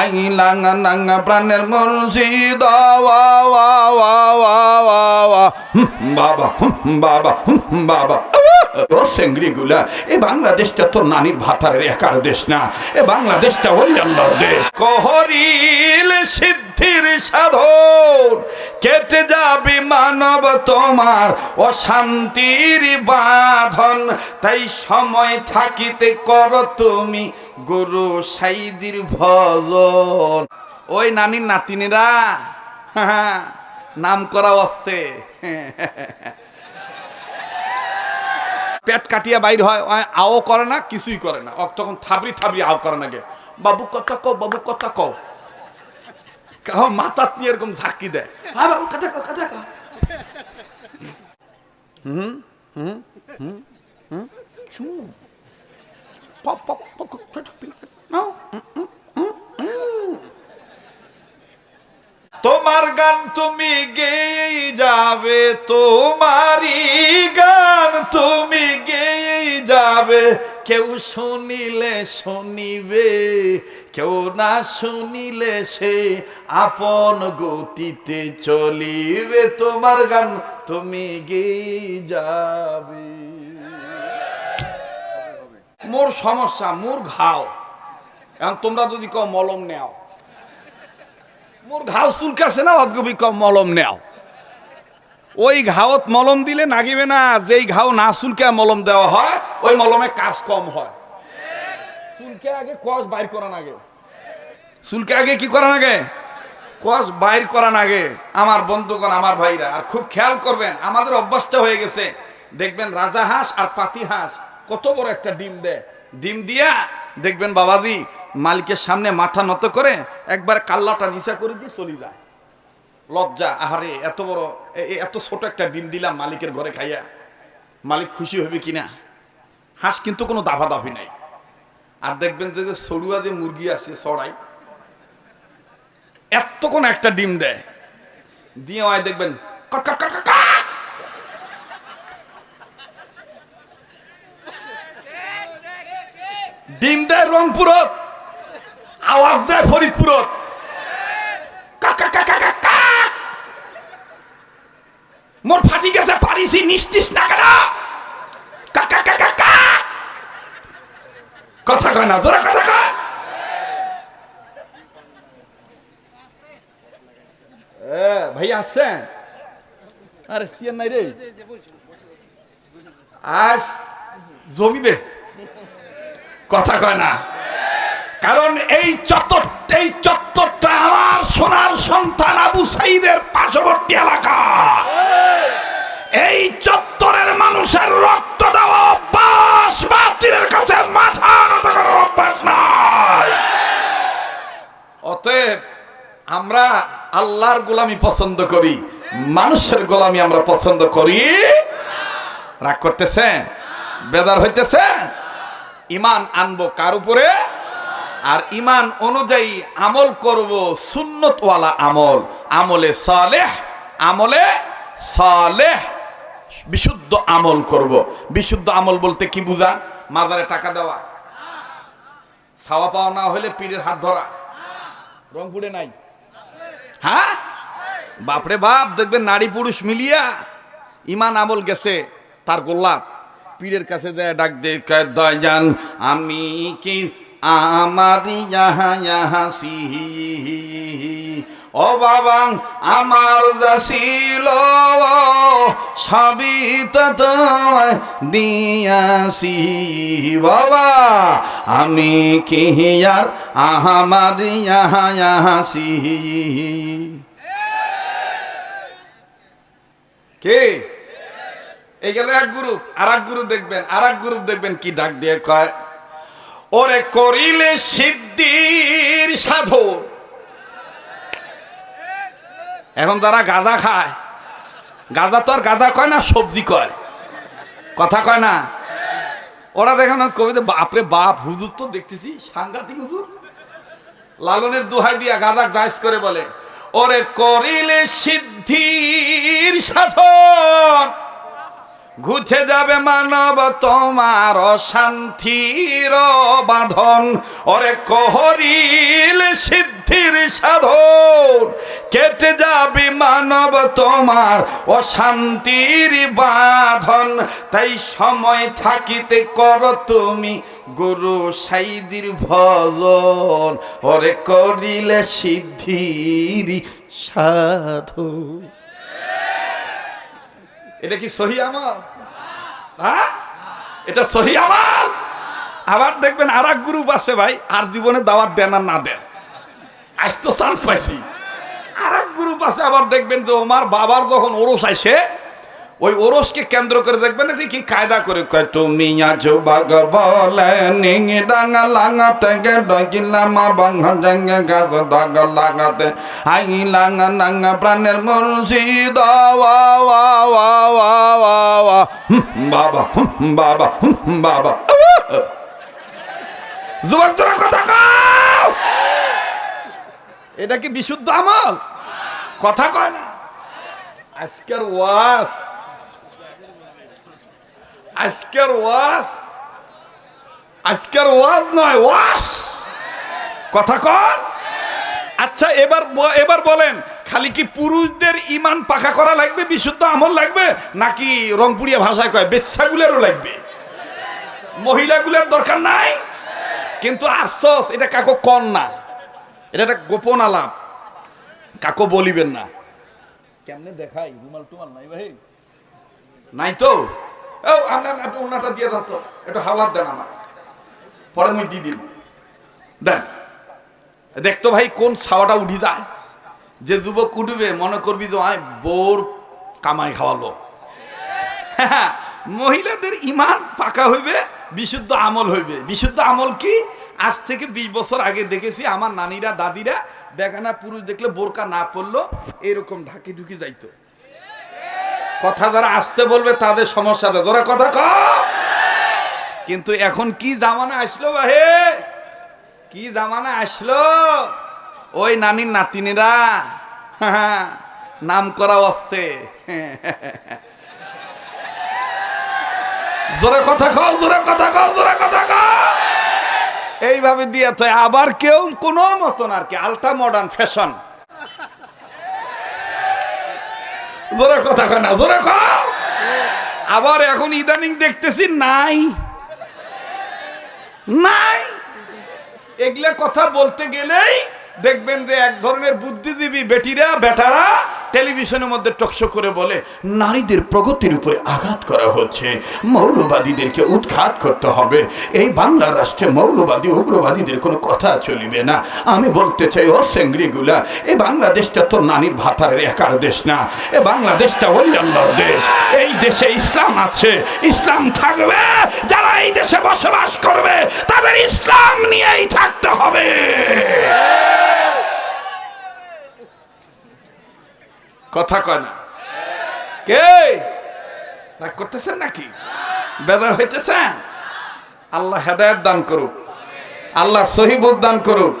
আইলাং নাং প্রাণের মুর্শিদ বাবা বাবা বাবা। ও এ বাংলাদেশটা তো নানির ভাতারের একার দেশ না, এ বাংলাদেশটা ওলি আল্লাহর দেশ। কহরিল সিদ্ধির সাধন, কেটে যাবে মানব তোমার অশান্তির বাঁধন। তাই সময় থাকিতে কর তুমি গুরু সাইদির ভজন। ওই নানির নাতিনেরা, নাম করা অস্তে। পেট কাটিয়া বাইর হয়, আও করে না, কিছুই করে না। তখন থাবড়ি থাবড়ি আও করে না গে। বাবু কথা কও, বাবু কথা কও। কাহ মাথাত নিয়ে এরকম ঝাঁকি দেয়। হ্যাঁ বাবু, কথা কও কথা কও। হুম হুম হুম হুম। তোমার গান তুমি গেয়েই যাবে তোমারই গান তুমি গেয়েই যাবে। কেউ শুনিলে শুনিবে কেউ না শুনিলে সে আপন গতিতে চলিবে। তোমার গান তুমি গেয়েই যাবে। মোর সমস্যা, মোর ঘাও। এখন তোমরা যদি কও মলম নেও। মোর ঘাও চুলকাছে না অদ্গবি কম মলম নেও। ওই ঘাওত মলম দিলে নাগিবে না, যেই ঘাও না চুলকে মলম দেওয়া হয়, ওই মলমে কাজ কম হয়। চুলকে আগে কষ বাইর করা নাগে চুলকে আগে কি করা নাগে কষ বাইর করা নাগে আমার বন্ধুগণ, আমার ভাইরা, আর খুব খেয়াল করবেন, আমাদের অভ্যাসটা হয়ে গেছে। দেখবেন রাজা হাঁস আর পাতি হাঁস কত বড় একটা ডিম দেয়। ডিম দিয়া দেখবেন বাবাজি মালিকের সামনে মাথা নত করে একবার কাল্লাটা নিচা করে দিয়ে চলে যায়। লজ্জা, আহারে, এত বড় এত ছোট একটা ডিম দিলাম মালিকের ঘরে খাইয়া। মালিক খুশি হবে কিনা? হাঁস কিন্তু কোনো দাফা দাফি নাই। আর দেখবেন যে সরুয়া যে মুরগি আছে সরাই এত কোন একটা ডিম দেয়। দিয়ে হয় দেখবেন কট কট কট কট কট। ডিম দেয় রংপুরত, আওয়াজ দেয় ফরিদপুরত। মোর ফাটি গেছে পারিছি নিষ্টিস না কেন। কথা কয় না, জোরে কথা কয়। ভাই আসছেন? আরে সিয়ার নাই রে। আজ জমি দে কথা কয় না। কারণ এই চত্বর এই চত্বরটা আমার সোনার সন্তান আবু সাইদের পার্শ্ববর্তী এলাকা। এই চত্বরের মানুষের রক্ত দেওয়া অভ্যাস বাতিলের কাছে মাথা নত করার অভ্যাস নাই। অতএব আমরা আল্লাহর গোলামি পছন্দ করি, মানুষের গোলামি আমরা পছন্দ করি। রাগ করতেছেন? বেদার হইতেছেন? ইমান আনব কার উপরে? আর ইমান অনুযায়ী আমল করব সুন্নতওয়ালা আমল। আমলে সালেহ আমলে সালেহ। বিশুদ্ধ আমল করব। বিশুদ্ধ আমল বলতে কি বুঝান মাজারে টাকা দেওয়া। ছাওয়া পাওয়া না হলে পীরের হাত ধরা। রংপুরে নাই। হ্যাঁ? বাপরে বাপ, দেখবেন নারী পুরুষ মিলিয়া ইমান আমল গেছে তার গোল্লাত। পীরের কাছে যায় ডাক দে দয়ান আমি কি আমার যাহা যাহা সিহি ও বাবা, আমার ছিল, সবই তোমায় বাবা, আমি কি আর আমার যাহা যাহা কে? এই গেল এক গ্রুপ আর এক গ্রুপ দেখবেন আর এক গ্রুপ দেখবেন কি ডাক দিয়ে কয়, ওরে করিলে সিদ্ধির সাধু। এখন তারা গাঁদা খায় গাঁদা তো আর গাঁদা কয় না, সবজি কয়। কথা কয় না? ওরা দেখেন কবিতা বাপরে বাপ, হুজুর তো দেখতেছি, সাংঘাতিক হুজুর। লালনের দোহাই দিয়া গাদাক জায়জ করে বলে, ওরে করিলে সিদ্ধির সাধন। ঘুচে যাবে মানব তোমার শান্তির বাঁধন। ওরে কহরিল সিদ্ধির সাধন। কেটে যাবে মানব তোমার অশান্তির বাঁধন। তাই সময় থাকিতে কর তুমি গুরু সাইদির ভজন। ওরে করিলে সিদ্ধির সাধু এটা কি সহি আমল? হ্যাঁ? এটা সহি আমল? আবার দেখবেন আর এক গ্রুপ আছে ভাই, আর জীবনে দাওয়াত দেন আর না দেন। আজ তো চান্স পাইছি। আর এক গ্রুপ আছে, আবার দেখবেন যে ওমার বাবার যখন ওরস আসে ওই ওরসকে কেন্দ্র করে দেখবেন এটা কি কায়দা করে কয়, তুমি আছো বাগ বলে নিং ডাঙ্গা লাগাতে গে ডগিলা মা বাঙ্গা জাঙ্গা গাছ দাগ লাগাতে। আই লাঙ্গা নাঙ্গা প্রাণের মুর্শিদ বাবা বাবা বাবা। জোরে কথা কও। এটা কি বিশুদ্ধ আমল? কথা কয় না। আজকের ওয়াজ আজকের ওয়াস আজকের ওয়াজ নয় ওয়াস কথা কন আচ্ছা এবার এবার বলেন খালি কি পুরুষদের ইমান পাকা করা লাগবে বিশুদ্ধ আমল লাগবে নাকি রংপুরিয়া ভাষায় কয় বেচ্ছাগুলেরও লাগবে মহিলাগুলোর দরকার নাই কিন্তু আফসোস এটা কাকো কন না এটা একটা গোপন আলাপ কাকো বলিবেন না কেমনে দেখাই রুমাল টুমাল নাই ভাই নাই তো ও আপনি ওনাটা দিয়ে দেন তো। একটু হাওলাত দেন আমার। পরে মুই দিয়ে দিন। দেন দেখতো ভাই কোন ছাওয়াটা উঠি যায়। যে যুবক উঠবে মনে করবি যে আয় বোর কামাই খাওয়ালো। হ্যাঁ, মহিলাদের ইমান পাকা হইবে বিশুদ্ধ আমল হইবে। বিশুদ্ধ আমল কি? আজ থেকে বিশ বছর আগে দেখেছি আমার নানিরা দাদিরা দেখানা পুরুষ দেখলে বোরকা না পড়ল এরকম ঢাকি ঢুকি যাইতো। কথা যারা আসতে বলবে তাদের সমস্যা আছে। তোরা কথা ক। কিন্তু এখন কি জামানা আসলো বাহে? কি জামানা আসলো? ওই নানির নাতিনেরা। নাম করা অস্তে। জোরে কথা খাও জোরে কথা খাও জোরে কথা খাও এইভাবে দিয়ে তো আবার কেউ কোনো মতন আর কি, আলট্রা মডার্ন ফ্যাশন। জোরে কথা কয় না, জোরে খাও আবার এখন ইদানিং দেখতেছি নাই। নাই। এগুলা কথা বলতে গেলেই দেখবেন যে এক ধরনের বুদ্ধিজীবী বেটিরা, বেটারা টেলিভিশনের মধ্যে টকশো করে বলে, নারীদের প্রগতির উপরে আঘাত করা হচ্ছে। মৌলবাদীদেরকে উৎখাত করতে হবে। এই বাংলা রাষ্ট্রে মৌলবাদী, উগ্রবাদীদের কোনো কথা চলিবে না। আমি বলতে চাই, ও সেঙ্গরিগুলা এ বাংলাদেশটা তো নারীর ভাতারের একার দেশ না। এ বাংলাদেশটা আল্লাহর দেশ। এই দেশে ইসলাম আছে, ইসলাম থাকবে। যারা এই দেশে বসবাস করবে, তাদের ইসলাম নিয়েই থাকতে হবে। কথা কয় না। কে রাগ করতেছেন নাকি? বেদার হইতেছেন? আল্লাহ হেদায়ত দান করুক। আল্লাহ সহিবুল দান করুক।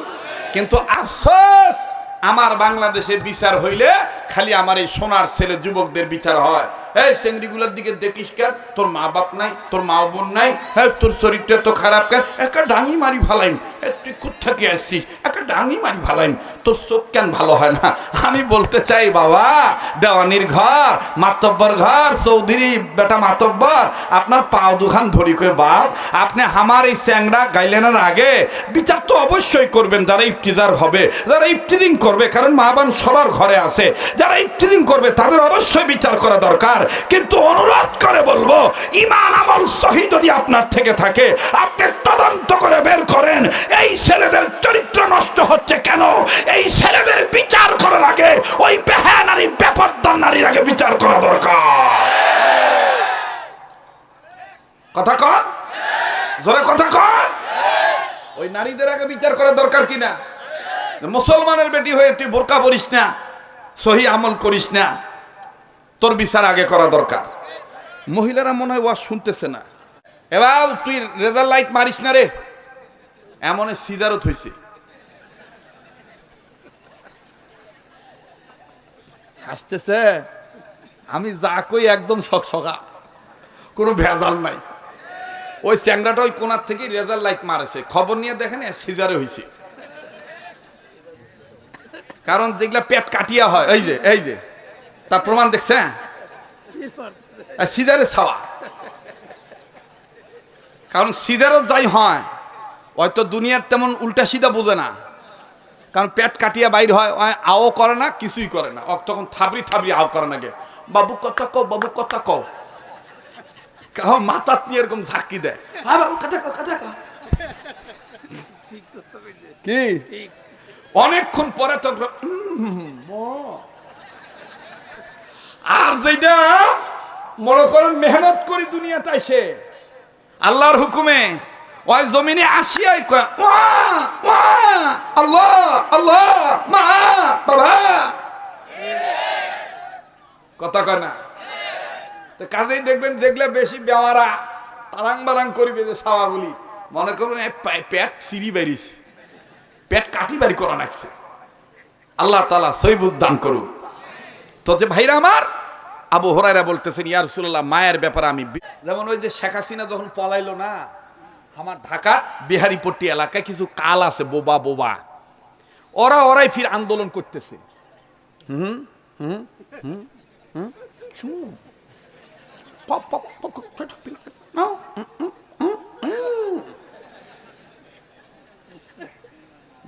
কিন্তু আফসোস, আমার বাংলাদেশে বিচার হইলে খালি আমার এই সোনার ছেলে যুবকদের বিচার হয়। এই সেঙ্গরিগুলোর দিকে দেখিস কেন? তোর মা বাপ নাই, তোর মা বোন নাই হ্যাঁ তোর শরীরটা তো খারাপ কেন? একটা ডাঙি মারি ফালাইম তুই কোথেকে আসছিস? একটা ডাঙি মারি ফালাইম তোর চোখ কেন ভালো হয় না? আমি বলতে চাই, বাবা, দেওয়ানির ঘর, মাতব্বর ঘর, চৌধুরী, বেটা মাতব্বর, আপনার পাও দুখান ধরি করে বাপ, আপনি আমার এই স্যাংরা গাইলেনের আগে বিচার তো অবশ্যই করবেন, যারা ইফতিজার হবে, যারা ইফতিদিং করবে, কারণ মা বান সবার ঘরে আছে, যারা ইফতিদিং করবে, তাদের অবশ্যই বিচার করা দরকার। কিন্তু অনুরোধ করে বলব, ইমান আমল সহি যদি আপনার থেকে থাকে, আপনি তদন্ত করে করেন, এই ছেলেদের চরিত্র নষ্ট হচ্ছে কেন? এই ছেলেদের বিচার করার আগে ওই বেহা নারী, বেপরদার নারীর আগে বিচার করা দরকার। কথা কন? জোরে কথা কন? ওই নারীদের আগে বিচার করা দরকার কিনা? মুসলমানের বেটি হয়ে তুই বোরকা পরিস না, সহি আমল করিস না, তোর বিচার আগে করা দরকার। মহিলারা মনে হয় ওয়া শুনতেছে না। এবার তুই রেজার লাইট মারিস না রে। এমন সিজারও থইছে হাসতেছে, আমি যা কই একদম সকসকা কোনো ভেজাল নাই। ওই চ্যাংরাটা ওই কোনার থেকে রেজার লাইট মারেছে। খবর নিয়ে দেখেন সিজারে হয়েছে কারণ যেগুলা পেট কাটিয়া হয়, এই যে এই যে, তার প্রমাণ দেখছেন আর সিজারে ছাওয়া। কারণ সিজারও যাই হয় হয়তো দুনিয়ার তেমন উল্টা সিধা বোঝে না। কারণ পেট কাটিয়া বাইর হয় আও করে না, কিছুই করে না। তখন থাবড়ি থাবড়ি আও করে না গে। বাবু কথা কও, বাবু কথা কও। কাহ মাথাত নিয়ে এরকম ঝাঁকি দেয়। বাবু, কথা কও কথা কও। কি? অনেকক্ষণ পরে তো। আর যেটা মনে করেন মেহনত করি দুনিয়াতে আইসে। আল্লাহর হুকুমে ওই জমিনে আসিয়াই আল্লাহ আল্লাহ, মা, বাবা। কথা কয় না? তো কাজেই দেখবেন বেশি তারাং বারাং করিবে যে মনে পেট সিঁড়ি বেরিয়েছে, পেট কাটি বাড়ি করা আল্লাহ তালা সৈবুদ দান করুন তো যে ভাইরা আমার, আবু হরাইরা বলতেছেন, ইয়া রসুল্লাহ মায়ের ব্যাপারে আমি যেমন ওই যে শেখ হাসিনা যখন পলাইলো না আমার ঢাকার বিহারিপট্টি এলাকায় কিছু কাল আছে, বোবা বোবা। ওরা ওরাই ফির আন্দোলন করতেছে। হুম হুম হুম হুম।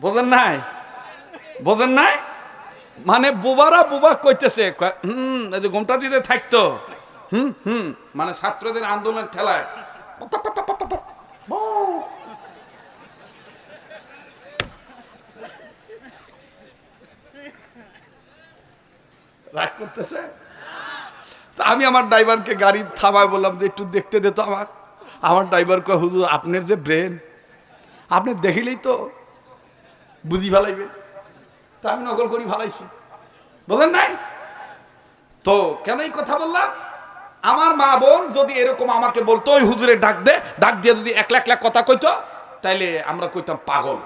বোঝেন নাই? বোঝেন নাই? মানে বোবারা বোবা কইতেছে হুম ঘুমটা দিতে থাকতো। হুম হুম মানে ছাত্রদের আন্দোলন ঠেলায়। করতেছে। তা আমি আমার ড্রাইভারকে গাড়ি থামায় বললাম যে, একটু দেখতে দে তো আমার আমার ড্রাইভার কয়, হুজুর, আপনার যে ব্রেন, আপনি দেখিলেই তো বুঝি ভালাইবেন। তা আমি নকল করি ভালাইছি। বলেন নাই? তো কেন এই কথা বললাম? আমার মা বোন যদি এরকম আমাকে বলতো, ওই হুজুরে ডাক দে, ডাক দিয়ে যদি একলা একলা কথা কইতো, তাইলে আমরা কইতাম পাগল।